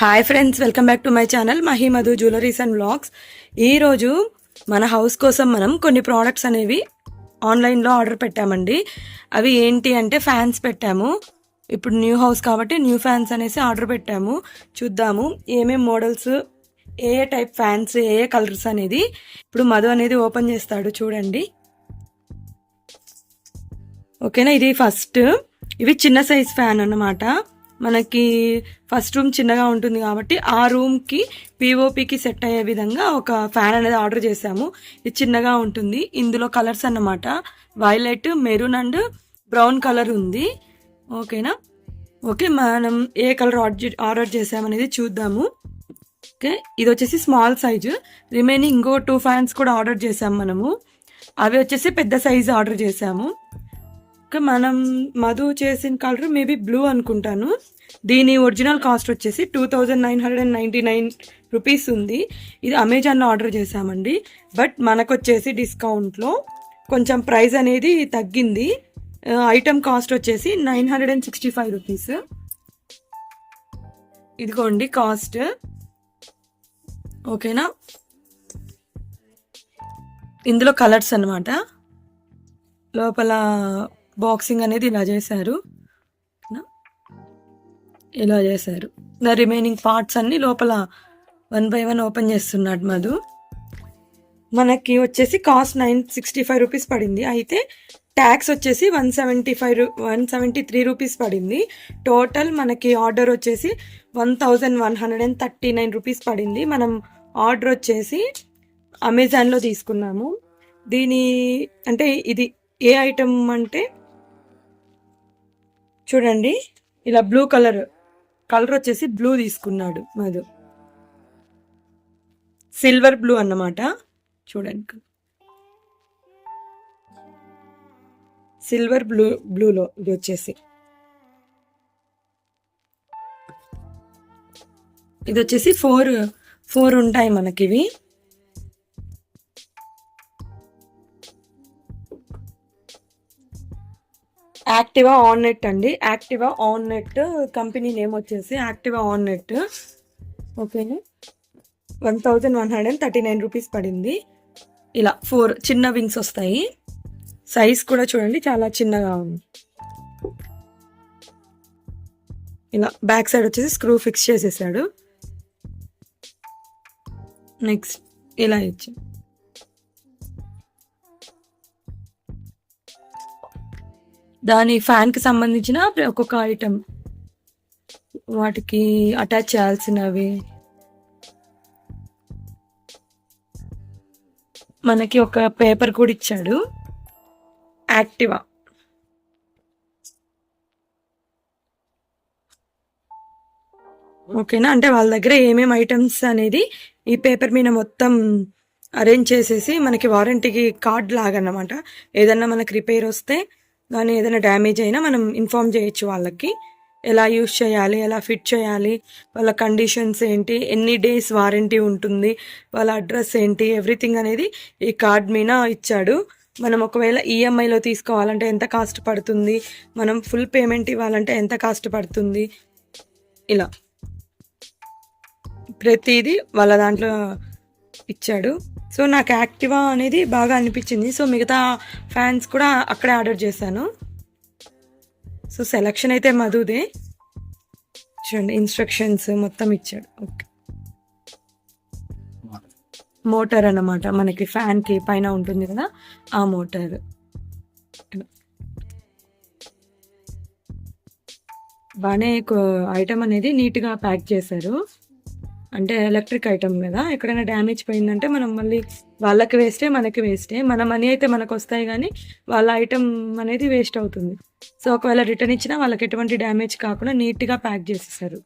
Hi friends welcome back to my channel Mahi Madhu jewelleries and vlogs ఈరోజు మన house కోసం మనం కొన్ని ప్రోడక్ట్స్ అనేవి ఆన్లైన్లో ఆర్డర్ పెట్టామండి. అవి ఏంటి అంటే ఫ్యాన్స్ పెట్టాము. ఇప్పుడు న్యూ హౌస్ కాబట్టి న్యూ ఫ్యాన్స్ అనేసి ఆర్డర్ పెట్టాము. చూద్దాము ఏమేం మోడల్స్ ఏ ఏ టైప్ ఫ్యాన్స్ ఏ ఏ కలర్స్ అనేది ఇప్పుడు మధు అనేది ఓపెన్ చేస్తాడు చూడండి. ఓకేనా ఇది ఫస్ట్ ఇవి చిన్న సైజ్ ఫ్యాన్ అన్నమాట. మనకి ఫస్ట్ రూమ్ చిన్నగా ఉంటుంది కాబట్టి ఆ రూమ్కి పీఓపీకి సెట్ అయ్యే విధంగా ఒక ఫ్యాన్ అనేది ఆర్డర్ చేసాము ఇది చిన్నగా ఉంటుంది. ఇందులో కలర్స్ అన్నమాట. Violet maroon and brown colour ఉంది. ఓకేనా ఓకే మనం ఏ కలర్ ఆర్డర్ ఆర్డర్ చేసామనేది చూద్దాము. ఓకే ఇది వచ్చేసి స్మాల్ సైజు రిమైనింగ్ ఇంకో టూ ఫ్యాన్స్ కూడా ఆర్డర్ చేసాము మనము. అవి వచ్చేసి పెద్ద సైజు ఆర్డర్ చేసాము ఓకే మనం మధు చేసిన కలర్ మేబీ బ్లూ అనుకుంటాను. దీని ఒరిజినల్ కాస్ట్ వచ్చేసి two thousand nine hundred and ninety nine rupees ఉంది. ఇది అమెజాన్లో ఆర్డర్ చేశామండి. బట్ మనకు వచ్చేసి డిస్కౌంట్లో కొంచెం ప్రైస్ అనేది తగ్గింది. ఐటమ్ కాస్ట్ వచ్చేసి nine hundred and sixty five rupees. ఇదిగోండి కాస్ట్. ఓకేనా? ఇందులో కలర్స్ అనమాట లోపల బాక్సింగ్ అనేది ఇలా చేశారు. ఇలా చేశారు. ద రిమైనింగ్ పార్ట్స్ అన్ని లోపల వన్ బై వన్ ఓపెన్ చేస్తున్నాడు మధు. మనకి వచ్చేసి cost nine sixty five rupees పడింది. అయితే ట్యాక్స్ వచ్చేసి one seventy five one seventy three rupees పడింది. టోటల్ మనకి ఆర్డర్ వచ్చేసి one thousand one hundred and thirty nine rupees పడింది. మనం ఆర్డర్ వచ్చేసి అమెజాన్లో తీసుకున్నాము. దీని అంటే ఇది ఏ ఐటమ్ అంటే చూడండి. ఇలా బ్లూ కలర్ కలర్ వచ్చేసి బ్లూ తీసుకున్నాడు మధు. సిల్వర్ బ్లూ అన్నమాట. చూడండి. సిల్వర్ బ్లూ బ్లూలో ఇది వచ్చేసి. ఇది వచ్చేసి ఫోర్ ఫోర్ ఉంటాయి మనకి ఇవి యాక్టివా ఆన్ నెట్ అండి. Activa on net company name వచ్చేసి యాక్టివా ఆన్ నెట్ ఓకేనా? One thousand one hundred and thirty nine rupees పడింది. ఇలా ఫోర్ చిన్న వింగ్స్ వస్తాయి. సైజ్ కూడా చూడండి చాలా చిన్నగా ఉంది. ఇలా బ్యాక్ సైడ్ వచ్చేసి స్క్రూ ఫిక్స్ చేసేసాడు. నెక్స్ట్ ఇలా ఇచ్చి దాని ఫ్యాన్కి సంబంధించిన ఒక్కొక్క ఐటమ్ వాటికి అటాచ్ చేయాల్సినవి. మనకి ఒక పేపర్ కూడా ఇచ్చాడు. యాక్టివా ఓకేనా? అంటే వాళ్ళ దగ్గర ఏమేమి ఐటమ్స్ అనేది ఈ పేపర్ మీద మొత్తం అరేంజ్ చేసేసి మనకి వారంటీకి కార్డ్ లాగా అన్నమాట ఏదన్నా మనకి రిపేర్ వస్తే కానీ ఏదైనా డ్యామేజ్ అయినా మనం ఇన్ఫామ్ చేయొచ్చు వాళ్ళకి. ఎలా యూజ్ చేయాలి ఎలా ఫిట్ చేయాలి వాళ్ళ కండిషన్స్ ఏంటి ఎన్ని డేస్ వారంటీ ఉంటుంది వాళ్ళ అడ్రస్ ఏంటి ఎవ్రీథింగ్ అనేది ఈ కార్డ్ మీద ఇచ్చాడు. మనం ఒకవేళ ఈఎంఐలో తీసుకోవాలంటే ఎంత కాస్ట్ పడుతుంది మనం ఫుల్ పేమెంట్ ఇవ్వాలంటే ఎంత కాస్ట్ పడుతుంది ఇలా. ప్రతిదీ వాళ్ళ దాంట్లో ఇచ్చాడు. సో నాకు యాక్టివా అనేది బాగా అనిపించింది. సో మిగతా ఫ్యాన్స్ కూడా అక్కడే ఆర్డర్ చేశాను. సో సెలక్షన్ అయితే మధుదే. చూడండి ఇన్స్ట్రక్షన్స్ మొత్తం ఇచ్చాడు. ఓకే. మోటార్ అన్నమాట. మనకి ఫ్యాన్కి పైన ఉంటుంది కదా ఆ మోటార్. బాగానే ఐటమ్ అనేది నీట్గా ప్యాక్ చేశారు. అంటే ఎలక్ట్రిక్ ఐటమ్ కదా. ఎక్కడైనా డ్యామేజ్ పోయిందంటే మనం మళ్ళీ వాళ్ళకి వేస్టే మనకి వేస్టే మన మనీ అయితే మనకు వస్తాయి కానీ వాళ్ళ ఐటమ్ అనేది వేస్ట్ అవుతుంది. సో ఒకవేళ రిటర్న్ ఇచ్చినా వాళ్ళకి ఎటువంటి డ్యామేజ్ కాకుండా నీట్గా ప్యాక్ చేసేసారు.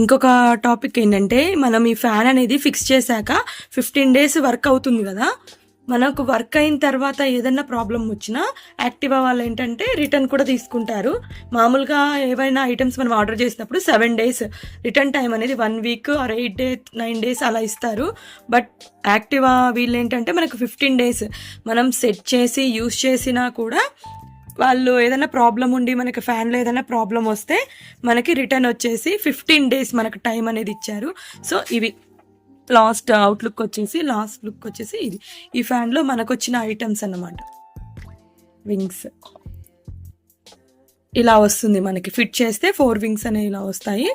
ఇంకొక టాపిక్ ఏంటంటే మనం ఈ ఫ్యాన్ అనేది ఫిక్స్ చేశాక ఫిఫ్టీన్ డేస్ వర్క్ అవుతుంది కదా. మనకు వర్క్ అయిన తర్వాత ఏదైనా ప్రాబ్లం వచ్చినా యాక్టివా వాళ్ళు ఏంటంటే రిటర్న్ కూడా తీసుకుంటారు. మామూలుగా ఏవైనా ఐటమ్స్ మనం ఆర్డర్ చేసినప్పుడు సెవెన్ డేస్ రిటర్న్ టైం అనేది one week or eight day nine days అలా ఇస్తారు. బట్ యాక్టివా వీళ్ళు ఏంటంటే మనకు ఫిఫ్టీన్ డేస్ మనం సెట్ చేసి యూస్ చేసినా కూడా వాళ్ళు ఏదైనా ప్రాబ్లం ఉండి మనకి ఫ్యాన్లో ఏదైనా ప్రాబ్లం వస్తే మనకి రిటర్న్ వచ్చేసి ఫిఫ్టీన్ డేస్ మనకు టైం అనేది ఇచ్చారు. సో ఇవి లాస్ట్ అవుట్లుక్ వచ్చేసి లాస్ట్ లుక్ వచ్చేసి ఇది. ఈ ఫ్యాన్లో మనకు వచ్చిన ఐటమ్స్ అన్నమాట. వింగ్స్ ఇలా వస్తుంది మనకి. ఫిట్ చేస్తే ఫోర్ వింగ్స్ అనేవి ఇలా వస్తాయి.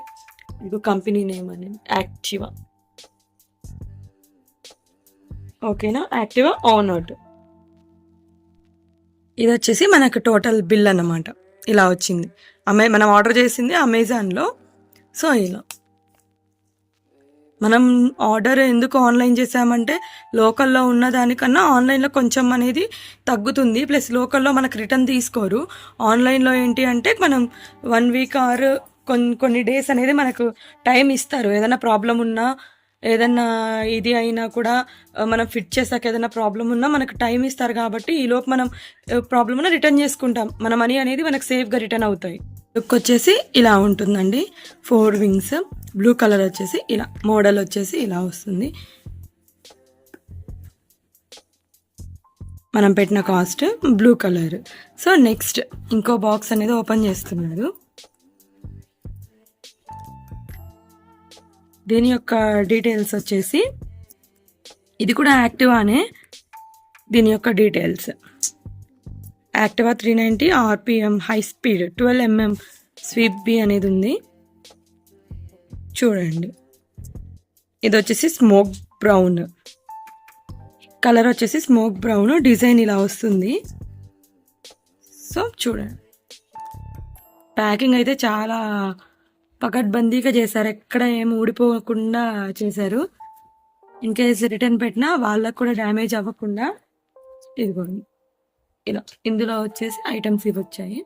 ఇది కంపెనీ నేమ్ అనేది యాక్టివా ఓకేనా యాక్టివా ఆన్ అవుట్ ఇది వచ్చేసి మనకు టోటల్ బిల్ అన్నమాట. ఇలా వచ్చింది. అమే మనం ఆర్డర్ చేసింది అమెజాన్లో సో ఇలా. మనం ఆర్డర్ ఎందుకు ఆన్లైన్ చేసామంటే లోకల్లో ఉన్న దానికన్నా ఆన్లైన్లో కొంచెం అనేది తగ్గుతుంది. ప్లస్ లోకల్లో మనకు రిటర్న్ తీసుకోరు. ఆన్లైన్లో ఏంటి అంటే మనం వన్ వీక్ ఆర్ కొన్ని కొన్ని డేస్ అనేది మనకు టైం ఇస్తారు. ఏదైనా ప్రాబ్లం ఉన్నా ఏదన్నా ఇది అయినా కూడా మనం ఫిట్ చేసాక ఏదైనా ప్రాబ్లం ఉన్నా మనకు టైం ఇస్తారు కాబట్టి ఈలోపు మనం ప్రాబ్లం ఉన్నా రిటర్న్ చేసుకుంటాం. మన మనీ అనేది మనకు సేఫ్గా రిటర్న్ అవుతాయి. లుక్ వచ్చేసి ఇలా ఉంటుందండి. ఫోర్ వింగ్స్ బ్లూ కలర్ వచ్చేసి ఇలా మోడల్ వచ్చేసి ఇలా వస్తుంది. మనం పెట్టిన cost blue colour so next ఇంకో బాక్స్ అనేది ఓపెన్ చేస్తున్నాడు. దీని యొక్క డీటెయిల్స్ వచ్చేసి ఇది కూడా యాక్టివానే దీని యొక్క details Activa three ninety RPM high speed twelve MM sweep B అనేది ఉంది. చూడండి. ఇది వచ్చేసి స్మోక్ బ్రౌన్. కలర్ వచ్చేసి స్మోక్ బ్రౌన్. డిజైన్ ఇలా వస్తుంది. సో చూడండి. ప్యాకింగ్ అయితే చాలా పకడ్బందీగా చేశారు. ఎక్కడ ఏం ఊడిపోకుండా చేశారు. ఇన్ కేస్ రిటర్న్ పెట్టినా వాళ్ళకు కూడా డ్యామేజ్ అవ్వకుండా ఇదిగోండి. ఇలా ఇందులో వచ్చేసి ఐటమ్స్ ఇవి వచ్చాయి.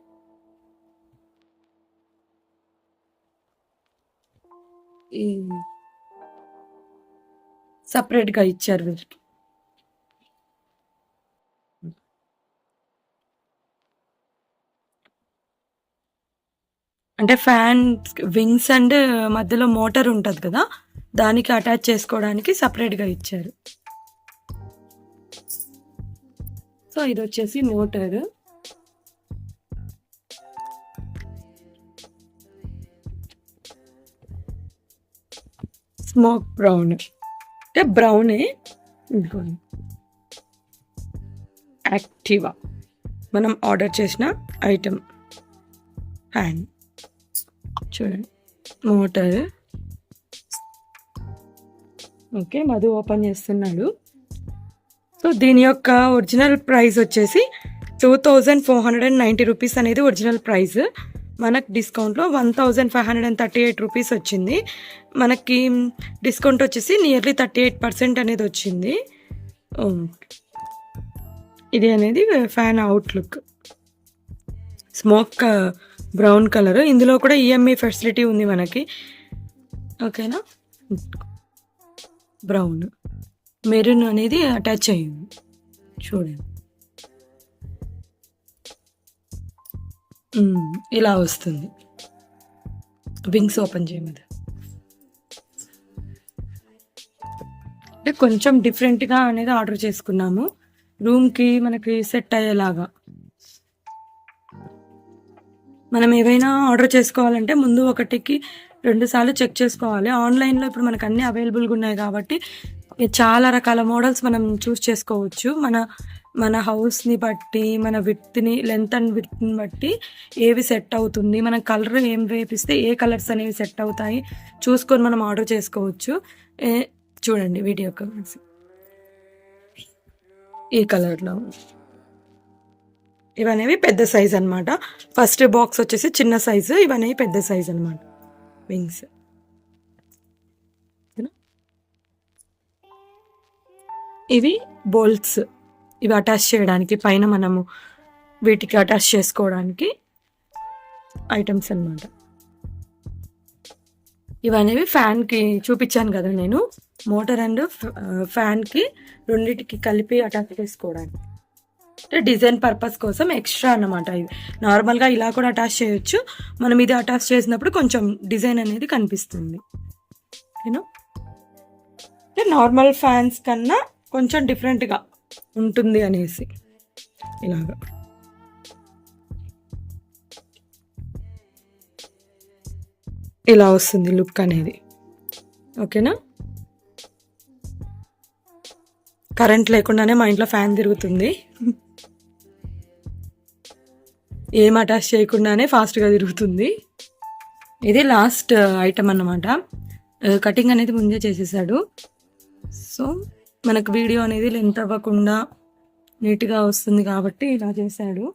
ఈ సపరేట్గా ఇచ్చారు వీళ్ళకి అంటే ఫ్యాన్ వింగ్స్ అండ్ మధ్యలో మోటార్ ఉంటుంది కదా దానికి అటాచ్ చేసుకోవడానికి సపరేట్గా ఇచ్చారు. సో ఇది వచ్చేసి మోటార్. Smoke brown. అంటే బ్రౌనే ఇదిగోండి యాక్టివా. మనం ఆర్డర్ చేసిన ఐటమ్ హ్యాండ్. చూడండి. మోటార్. ఓకే మధు ఓపెన్ చేస్తున్నాడు. సో దీని యొక్క ఒరిజినల్ ప్రైస్ వచ్చేసి two thousand four hundred and ninety rupees అనేది ఒరిజినల్ ప్రైస్. మనకు డిస్కౌంట్లో one thousand five hundred and thirty eight rupees వచ్చింది. మనకి డిస్కౌంట్ వచ్చేసి నియర్లీ థర్టీ ఎయిట్ పర్సెంట్ అనేది వచ్చింది. ఇది అనేది fan outlook smoke brown colour. ఇందులో కూడా ఈఎంఐ ఫెసిలిటీ ఉంది మనకి. ఓకేనా? బ్రౌన్. మెరూన్ అనేది అటాచ్ అయ్యింది. చూడండి. ఇలా వస్తుంది. వింగ్స్ ఓపెన్ చేయమది అంటే కొంచెం డిఫరెంట్గా అనేది ఆర్డర్ చేసుకున్నాము. రూమ్కి మనకి సెట్ అయ్యేలాగా. మనం ఏవైనా ఆర్డర్ చేసుకోవాలంటే ముందు ఒకటికి రెండు సార్లు చెక్ చేసుకోవాలి. ఆన్లైన్లో ఇప్పుడు మనకు అన్నీ అవైలబుల్గా ఉన్నాయి కాబట్టి చాలా రకాల మోడల్స్ మనం చూస్ చేసుకోవచ్చు. మన మన హౌస్ని బట్టి మన విత్ని లెంత్ అండ్ విత్ని బట్టి ఏవి సెట్ అవుతుంది మన కలర్ ఏం వేపిస్తే ఏ కలర్స్ అనేవి సెట్ అవుతాయి చూసుకొని మనం ఆర్డర్ చేసుకోవచ్చు. చూడండి వీడియో కలర్స్ ఈ కలర్లో ఇవనేవి పెద్ద సైజ్ అనమాట ఫస్ట్ బాక్స్ వచ్చేసి చిన్న సైజు ఇవనేవి పెద్ద సైజ్ అనమాట వింగ్స్ ఇవి బోల్ట్స్ ఇవి అటాచ్ చేయడానికి పైన మనము వీటికి అటాచ్ చేసుకోవడానికి ఐటమ్స్ అన్నమాట. ఇవనేవి ఫ్యాన్కి చూపించాను కదా నేను. మోటార్ అండ్ ఫ్యాన్కి రెండిటికి కలిపి అటాచ్ చేసుకోవడానికి. అంటే డిజైన్ పర్పస్ కోసం ఎక్స్ట్రా అన్నమాట ఇది నార్మల్గా ఇలా కూడా అటాచ్ చేయొచ్చు. మనం ఇది అటాచ్ చేసినప్పుడు కొంచెం డిజైన్ అనేది కనిపిస్తుంది. యూనో అంటే నార్మల్ ఫ్యాన్స్ కన్నా కొంచెం డిఫరెంట్గా ఉంటుంది అనేసి ఇలాగా. ఇలా వస్తుంది లుక్ అనేది. ఓకేనా? కరెంట్ లేకుండానే మా ఇంట్లో ఫ్యాన్ తిరుగుతుంది. ఏం అటాచ్ చేయకుండానే ఫాస్ట్గా తిరుగుతుంది. ఇది లాస్ట్ ఐటమ్ అన్నమాట. కటింగ్ అనేది ముందే చేసేసాడు. సో మనకు వీడియో అనేది లెంత్ అవ్వకుండా నీట్గా వస్తుంది కాబట్టి ఇలా చేశాడు.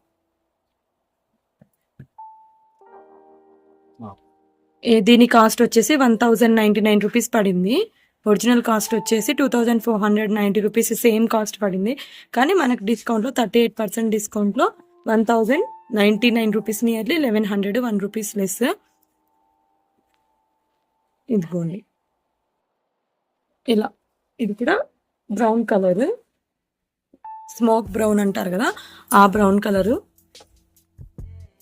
ఏ- దీని కాస్ట్ వచ్చేసి one thousand ninety nine rupees పడింది. ఒరిజినల్ కాస్ట్ వచ్చేసి two thousand four hundred ninety rupees same cost పడింది. కానీ మనకు డిస్కౌంట్లో థర్టీ ఎయిట్ పర్సెంట్ డిస్కౌంట్లో one thousand ninety nine rupees nearly eleven hundred one rupees less ఇదిగోండి. ఇలా ఇది కూడా బ్రౌన్ కలర్. స్మోక్ బ్రౌన్ అంటారు కదా ఆ బ్రౌన్ కలరు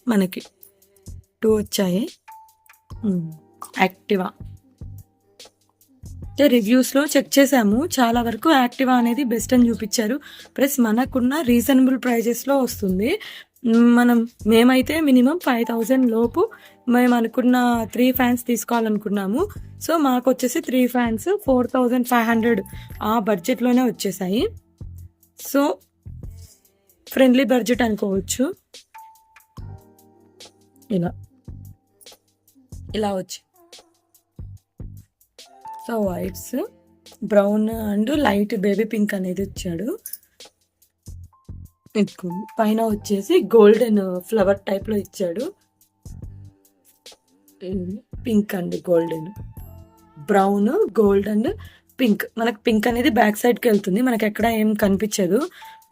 మనకి టూ వచ్చాయి. యాక్టివా. అంటే రివ్యూస్లో చెక్ చేసాము చాలా వరకు యాక్టివా అనేది బెస్ట్ అని చూపించారు. ప్లస్ మనకున్న రీజనబుల్ ప్రైజెస్లో వస్తుంది. మనం మేమైతే మినిమం ఫైవ్ థౌజండ్ లోపు మేము అనుకున్న త్రీ ఫ్యాన్స్ తీసుకోవాలనుకున్నాము. సో మాకు వచ్చేసి three fans four thousand five hundred ఆ బడ్జెట్లోనే వచ్చేసాయి. సో ఫ్రెండ్లీ బడ్జెట్ అనుకోవచ్చు. ఇలా. ఇలా వచ్చి. So whites brown and light baby pink అనేది వచ్చాడు. పైన వచ్చేసి గోల్డెన్ ఫ్లవర్ టైప్లో ఇచ్చాడు. Pink and golden. Brown gold and pink. మనకు పింక్ అనేది బ్యాక్ సైడ్కి వెళ్తుంది. మనకు ఎక్కడ ఏం కనిపించదు.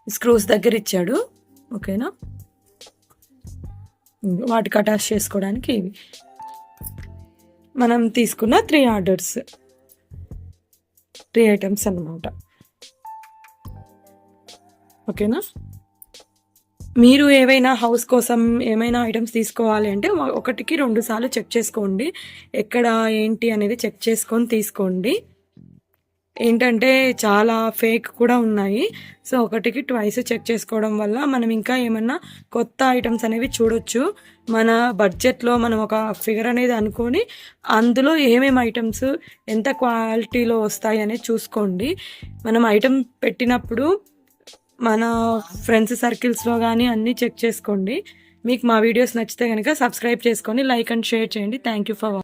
స్క్రూస్ దగ్గర ఇచ్చాడు. ఓకేనా? వాటికి అటాచ్ చేసుకోవడానికి ఇవి. మనం తీసుకున్న త్రీ ఆర్డర్స్ త్రీ ఐటమ్స్ అన్నమాట. ఓకేనా? మీరు ఏవైనా హౌస్ కోసం ఏమైనా ఐటమ్స్ తీసుకోవాలి అంటే ఒకటికి రెండు సార్లు చెక్ చేసుకోండి. ఎక్కడ ఏంటి అనేది చెక్ చేసుకొని తీసుకోండి. ఏంటంటే చాలా ఫేక్ కూడా ఉన్నాయి. సో ఒకటికి ట్వైస్ చెక్ చేసుకోవడం వల్ల మనం ఇంకా ఏమన్నా కొత్త ఐటమ్స్ అనేవి చూడొచ్చు. మన బడ్జెట్లో మనం ఒక ఫిగర్ అనేది అనుకొని అందులో ఏమేమి ఐటమ్స్ ఎంత క్వాలిటీలో వస్తాయి అనేది చూసుకోండి. మనం ఐటమ్ పెట్టినప్పుడు మన ఫ్రెండ్స్ సర్కిల్స్లో కానీ అన్నీ చెక్ చేసుకోండి. మీకు మా వీడియోస్ నచ్చితే కనుక సబ్స్క్రైబ్ చేసుకొని లైక్ అండ్ షేర్ చేయండి. Thank you for